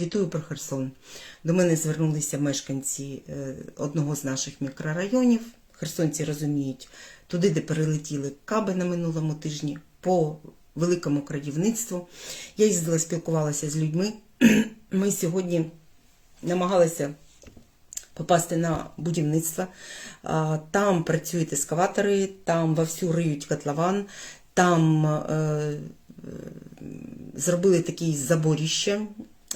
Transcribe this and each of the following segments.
Звітую про Херсон. До мене звернулися мешканці е, одного з наших мікрорайонів. Херсонці розуміють, туди, де перелетіли каби на минулому тижні, по великому крадівництву. Я їздила, спілкувалася з людьми. Ми сьогодні намагалися попасти на будівництво. Там працюють ескаватори, там вовсю риють котлован, там е, е, зробили такі заборіще.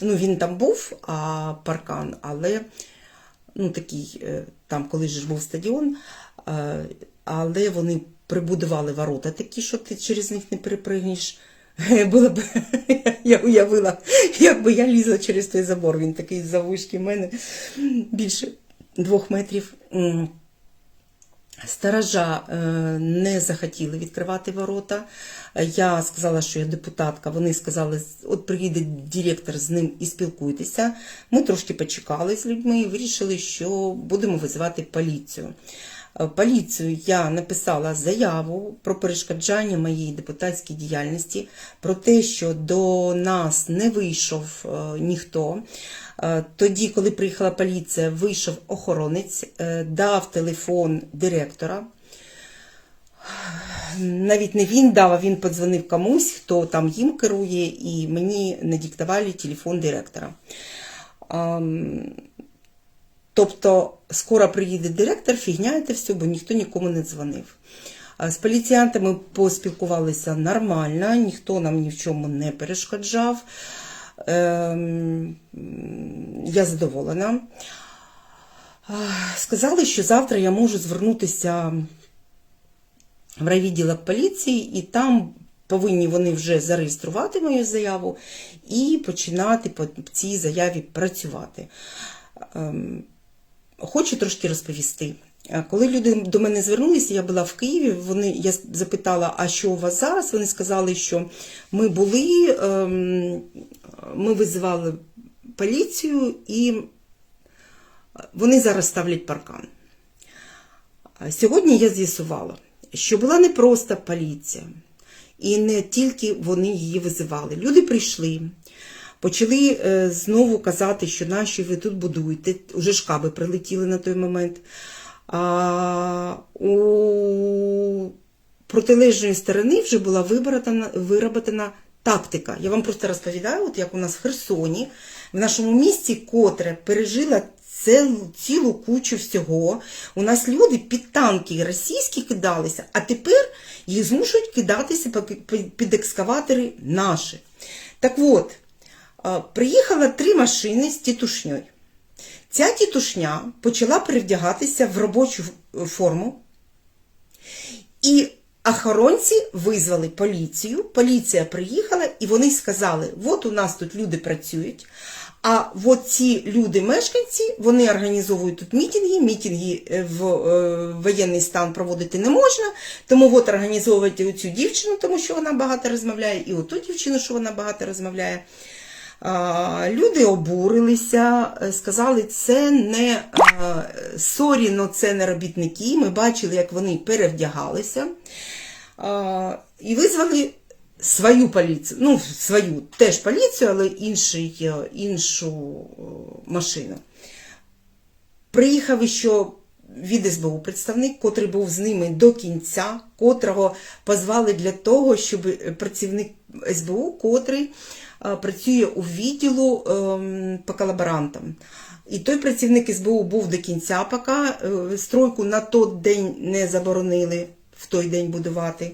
Ну, він там був, а паркан, але ну, такий, е, там коли ж був стадіон, е, але вони прибудували ворота такі, що ти через них не перепригнеш. Було б, я уявила, якби я лізла через той забор, він такий заввишки в мене більше двох метрів. Сторожа е, не захотіли відкривати ворота. Я сказала, що я депутатка. Вони сказали, от приїде директор з ним і спілкуйтеся. Ми трошки почекали з людьми і вирішили, що будемо визивати поліцію. Е, Поліцію я написала заяву про перешкоджання моєї депутатській діяльності, про те, що до нас не вийшов е, ніхто. Е, Тоді, коли приїхала поліція, вийшов охоронець, дав телефон директора. Навіть не він дав, а він подзвонив комусь, хто там їм керує, і мені надиктували телефон директора. Тобто, скоро приїде директор, фігня це все, бо ніхто нікому не дзвонив. З поліціянтами поспілкувалися нормально, ніхто нам ні в чому не перешкоджав. Ем, я задоволена. Сказали, що завтра я можу звернутися в райвідділок поліції, і там повинні вони вже зареєструвати мою заяву і починати по цій заяві працювати. Хочу трошки розповісти. Е, Коли люди до мене звернулися, я була в Києві. Вони я запитала, а що у вас зараз? Вони сказали, що ми були, ем, ми визивали поліцію, і вони зараз ставлять паркан. Сьогодні я з'ясувала, що була не просто поліція, і не тільки вони її визивали. Люди прийшли, почали е, знову казати, що наші ви тут будуєте. Уже шкаби прилетіли на той момент. А у протилежної сторони вже була вироботана тактика. Я вам просто розповідаю, от як у нас в Херсоні, в нашому місті, котре пережила цілу, кучу всього. У нас люди під танки російські кидалися, а тепер їх змушують кидатися під- екскаватори наші. Так от, приїхало три машини з тітушньою. Ця тітушня почала перевдягатися в робочу форму, і охоронці визвали поліцію. Поліція приїхала, і вони сказали: от у нас тут люди працюють. А от ці люди-мешканці, вони організовують тут мітинги. Мітинги е, в е, воєнний стан проводити не можна. Тому от організовуйте оцю дівчину, тому що вона багато розмовляє, і оту дівчину, що вона багато розмовляє. Люди обурилися, е, сказали, це не е, сорі, но це не робітники. Ми бачили, як вони перевдягалися. І визвали свою поліцію, ну, свою теж поліцію, але інший, е, іншу машину. Приїхав ще від СБУ представник, котрий був з ними до кінця, котрого позвали для того, щоб працівник СБУ, котрий працює у відділу ем, по колаборантам. І той працівник СБУ був до кінця, поки е, стройку на той день не заборонили в той день будувати.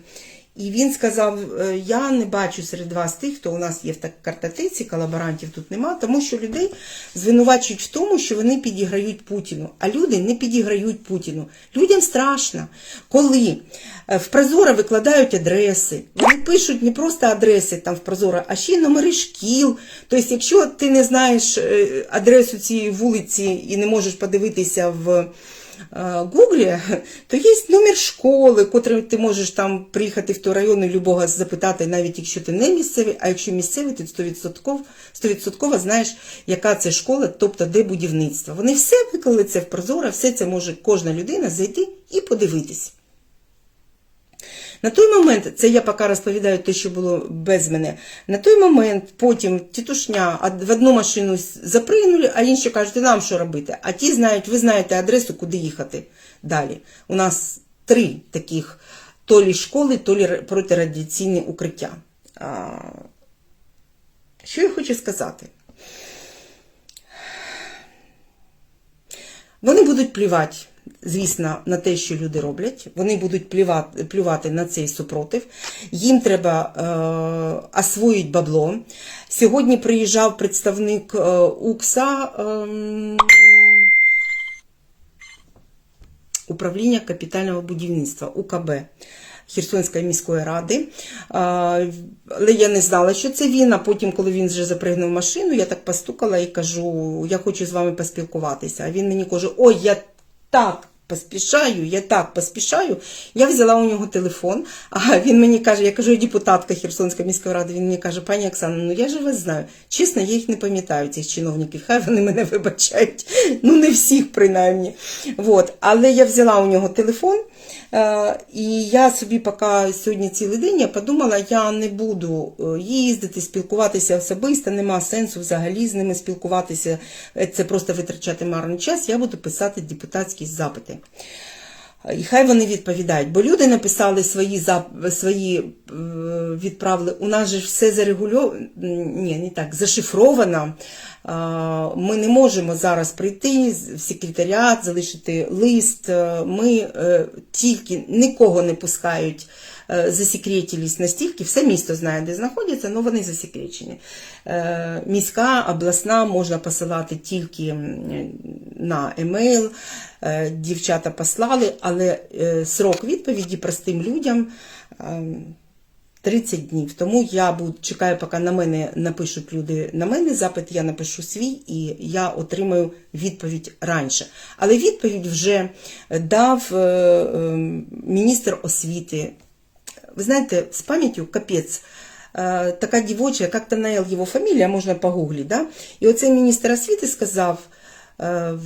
І він сказав: е, я не бачу серед вас тих, хто у нас є в так картотеці, колаборантів тут нема, тому що людей звинувачують в тому, що вони підіграють Путіну. А люди не підіграють Путіну. Людям страшно, коли е, в Прозоро викладають адреси. Вони пишуть не просто адреси там в Прозоро, а ще й номери шкіл. Тобто, якщо ти не знаєш е, адресу цієї вулиці і не можеш подивитися в Гуглі, то є номер школи, котрим ти можеш там приїхати в той район і любого запитати, навіть якщо ти не місцевий, а якщо місцевий, ти 100%, 100% знаєш, яка це школа, тобто де будівництво. Вони все виклали це в Прозоро, все це може кожна людина зайти і подивитись. На той момент, це я поки розповідаю те, що було без мене. На той момент потім тітушня в одну машину запригнули, а інші кажуть, «І нам що робити? А ті знають, ви знаєте адресу, куди їхати далі. У нас три таких то лі школи, то лі протирадіаційні укриття. Що я хочу сказати? Вони будуть плювати, звісно, на те, що люди роблять. Вони будуть плювати, плювати на цей супротив. Їм треба е, освоїти бабло. Сьогодні приїжджав представник е, УКСА. ем, управління капітального будівництва УКБ Херсонської міської ради. Але я не знала, що це він. А потім, коли він вже запригнув машину, я так постукала і кажу: я хочу з вами поспілкуватися. А він мені каже: Ой, я так. Поспішаю, я так поспішаю. Я взяла у нього телефон, а він мені каже, я кажу, я депутатка Херсонської міської ради. Він мені каже, пані Оксана, ну я ж вас знаю. Чесно, я їх не пам'ятаю, цих чиновників. Хай вони мене вибачають. Ну, не всіх, принаймні. Вот. Але я взяла у нього телефон, і я собі, поки сьогодні цілий день, я подумала, я не буду е, їздити, спілкуватися особисто, нема сенсу взагалі з ними спілкуватися. Е, Це просто витрачати марний час. Я буду писати депутатські запити. І хай вони відповідають, бо люди написали свої зап- свої е, відправили. У нас же все зарегульовано, ні, не так, зашифровано. Ми не можемо зараз прийти в секретаріат, залишити лист. Е, Ми е, тільки нікого не пускають. е, Засекретились настільки, все місто знає, де знаходяться, але вони засекречені. Міська, обласна можна посилати тільки на емейл. Дівчата послали, але срок відповіді простим людям е, 30 днів. Тому я буду, чекаю, поки на мене напишуть люди на мене запит, я напишу свій і я отримаю відповідь раніше. Але відповідь вже дав е, е, міністр освіти. Ви знаєте, з пам'яттю капець. Е, Така дівоча, як то його фамілія, можна погуглити. Да? І оцей міністр освіти сказав е,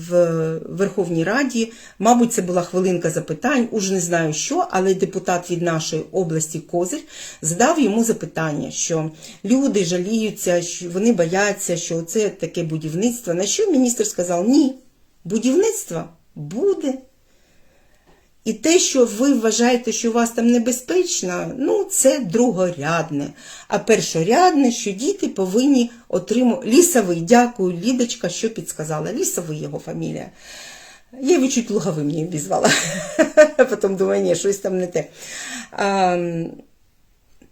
в Верховній Раді, мабуть, це була хвилинка запитань, уж не знаю що, але депутат від нашої області Козир задав йому запитання, що люди жаліються, що вони бояться, що це таке будівництво. На що міністр сказав: ні, будівництво буде. І те, що ви вважаєте, що у вас там небезпечно, ну це другорядне. А першорядне, що діти повинні отримати. Лісовий, дякую, Лідочка, що підсказала. Лісовий його фамілія. Я його чуть луговим не обізвала. Потім думаю, ні, щось там не те. А,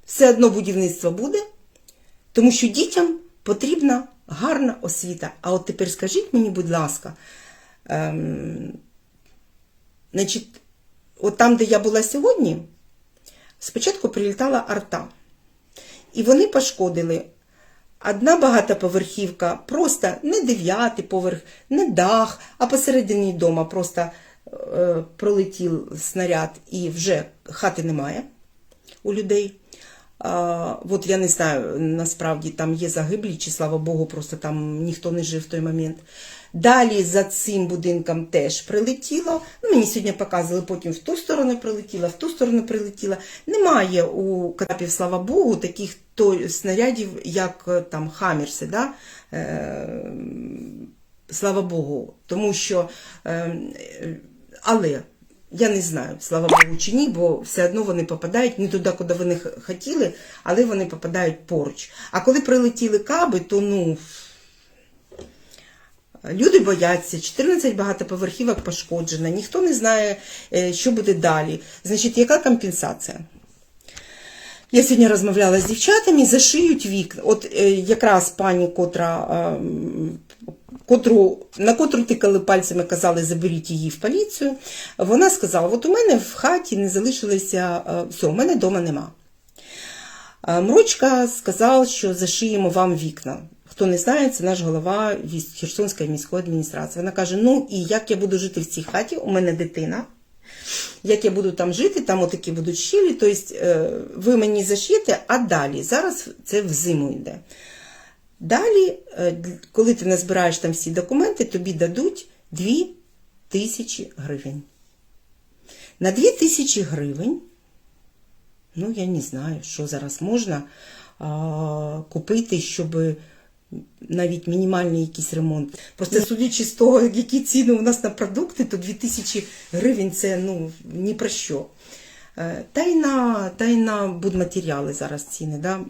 все одно будівництво буде, тому що дітям потрібна гарна освіта. А от тепер скажіть мені, будь ласка, ем, значить, от там, де я була сьогодні, спочатку прилітала арта. І вони пошкодили. Одна багатоповерхівка, просто не дев'ятий поверх, не дах, а посередині дома просто е, пролетів снаряд і вже хати немає у людей. А, от я не знаю, насправді там є загиблі, чи слава Богу, просто там ніхто не жив в той момент. Далі за цим будинком теж прилетіло. Ну, мені сьогодні показували, потім в ту сторону прилетіло, в ту сторону прилетіло. Немає у Катапів, слава Богу, таких то, снарядів, як е, там Хаммерси, да? Е, слава Богу. Тому що, е, е, але я не знаю, слава Богу, чи ні, бо все одно вони попадають не туди, куди вони хотіли, але вони попадають поруч. А коли прилетіли каби, то ну. Люди бояться, 14 багатоповерхівок пошкоджено, ніхто не знає, е, що буде далі. Значить, яка компенсація? Я сьогодні розмовляла з дівчатами, зашиють вікна. От е, якраз пані, котра, ем, котру, на котру тикали пальцями, казали, заберіть її в поліцію. Вона сказала: от у мене в хаті не залишилося, е, все, у мене вдома нема. Мрочка сказав, що зашиємо вам вікна. Хто не знає, це наш голова Херсонської міської адміністрації. Вона каже: ну і як я буду жити в цій хаті, у мене дитина. Як я буду там жити, там отакі будуть щілі, тобто е, ви мені зашиєте, а далі, зараз це в зиму йде. Далі, е, коли ти назбираєш там всі документи, тобі дадуть 2 тисячі гривень. На 2 тисячі гривень Ну, я не знаю, що зараз можна а, купити, щоб навіть мінімальний якийсь ремонт. Просто судячи з того, які ціни у нас на продукти, то 2000 гривень це ну, ні про що. Е, Та й на, та й на будматеріали зараз ціни. Да?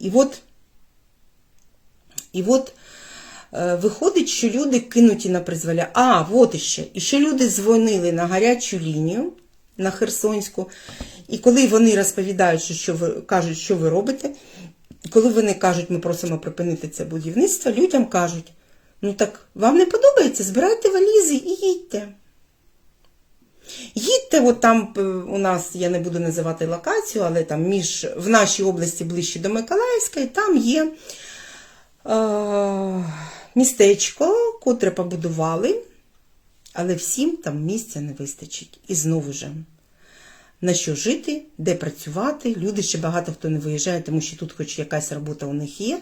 І от, і от е, виходить, що люди кинуті на призволя. А, от іще. І ще люди дзвонили на гарячу лінію на Херсонську. І коли вони розповідають, що, ви кажуть, що ви робите, коли вони кажуть, ми просимо припинити це будівництво, людям кажуть: ну так вам не подобається, збирайте валізи і їдьте. Їдьте, от там е, у нас, я не буду називати локацію, але там між, в нашій області ближче до Миколаївська, і там є е, містечко, котре побудували, але всім там місця не вистачить. І знову ж, на що жити, де працювати. Люди ще багато хто не виїжджає, тому що тут хоч якась робота у них є.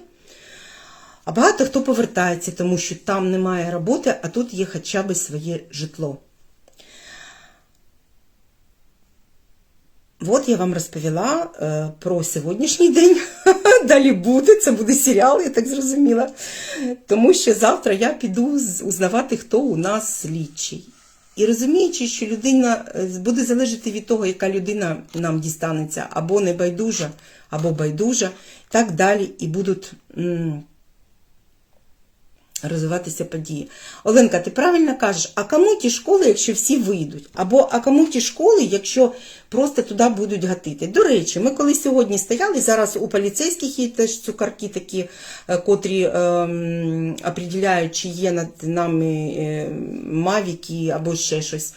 А багато хто повертається, тому що там немає роботи, а тут є хоча б своє житло. От я вам розповіла е, про сьогоднішній день. Далі буде, це буде серіал, я так зрозуміла. Тому що завтра я піду узнавати, хто у нас слідчий. І розуміючи, що людина е, буде залежати від того, яка людина нам дістанеться, або небайдужа, або байдужа, так далі і будуть розвиватися події. Оленка, ти правильно кажеш, а кому ті школи, якщо всі вийдуть? Або а кому ті школи, якщо просто туди будуть гатити? До речі, ми коли сьогодні стояли, зараз у поліцейських є теж цукарки такі, е, котрі ем, определяють, чи є над нами е, мавіки або ще щось.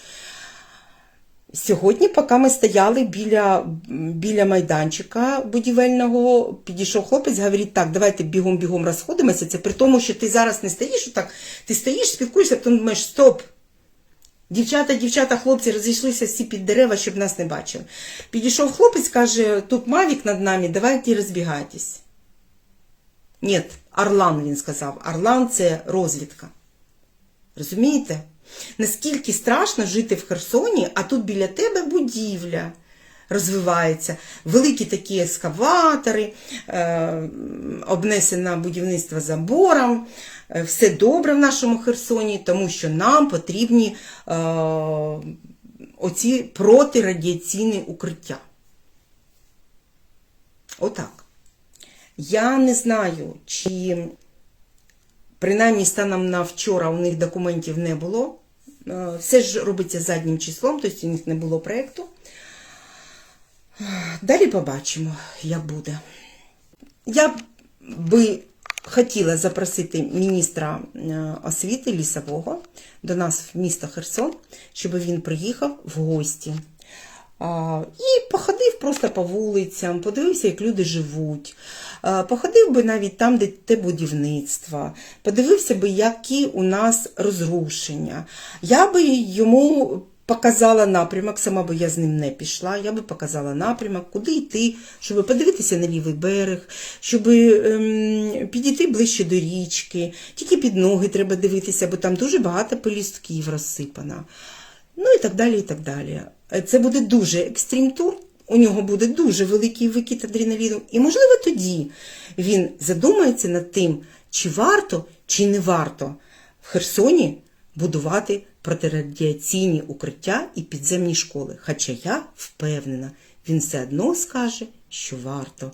Сьогодні, поки ми стояли біля, біля майданчика будівельного, підійшов хлопець, говорить, так, давайте бігом-бігом розходимося. Це при тому, що ти зараз не стоїш отак, ти стоїш, спілкуєшся, потім думаєш, стоп. Дівчата, дівчата, хлопці розійшлися всі під дерева, щоб нас не бачили. Підійшов хлопець, каже, тут мавік над нами, давайте розбігайтесь. Ні, Орлан, він сказав. Орлан це розвідка. Розумієте? Наскільки страшно жити в Херсоні, а тут біля тебе будівля розвивається. Великі такі ескаватори, е, обнесене будівництво забором. Е, Все добре в нашому Херсоні, тому що нам потрібні е, оці протирадіаційні укриття. Отак. Я не знаю, чи принаймні станом на вчора у них документів не було. Е, Все ж робиться заднім числом, тобто у них не було проєкту. Далі побачимо, як буде. Я би хотіла запросити міністра е, освіти лісового до нас в місто Херсон, щоб він приїхав в гості. І походив просто по вулицям, подивився, як люди живуть. А, Походив би навіть там, де те будівництво, подивився би, які у нас розрушення. Я би йому показала напрямок, сама би я з ним не пішла, я би показала напрямок, куди йти, щоб подивитися на лівий берег, щоб ем, підійти ближче до річки. Тільки під ноги треба дивитися, бо там дуже багато пелюстків розсипано. Ну і так далі, і так далі. Це буде дуже екстрім тур. У нього буде дуже великий викид адреналіну, і, можливо, тоді він задумається над тим, чи варто, чи не варто в Херсоні будувати протирадіаційні укриття і підземні школи. Хоча я впевнена, він все одно скаже, що варто.